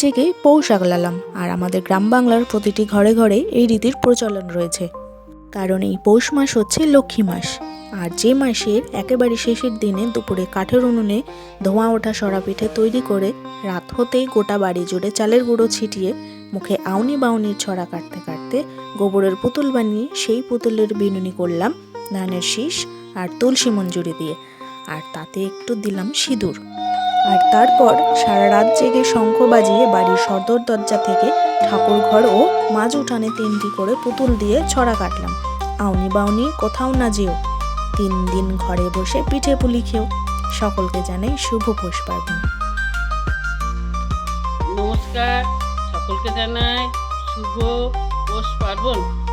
জেগে পৌষ আগলালাম আর আমাদের গ্রাম বাংলার প্রতিটি ঘরে ঘরে এই রীতির প্রচলন রয়েছে। কারণ এই পৌষ মাস হচ্ছে লক্ষ্মী মাস, আর যে মাসের একেবারে শেষের দিনে দুপুরে কাঠের উনুনে ধোঁয়া ওঠা সরা পিঠে তৈরি করে রাত হতেই গোটা বাড়ি জুড়ে চালের গুঁড়ো ছিটিয়ে মুখে আউনি বাউনির ছড়া কাটতে কাটতে গোবরের পুতুল বানিয়ে সেই পুতুলের বিনুনি করলাম ধানের শীষ আর তুলসী মঞ্জুরি দিয়ে, আর তাতে একটু দিলাম সিঁদুর। আর তারপর সারা রাত জেগে শঙ্খ বাজিয়ে বাড়ির সদর দরজা থেকে ঠাকুর ঘর ও মাঝ উঠানে তিনটি করে পুতুল দিয়ে ছড়া কাটলাম। আউনি বাউনি, কোথাও না যেও। তিন দিন ঘরে বসে পিঠে পুলি খেও। সকলকে জানাই শুভ পৌষ পার্বণ। নমস্কার। সকলকে জানাই শুভ পৌষ পার্বণ।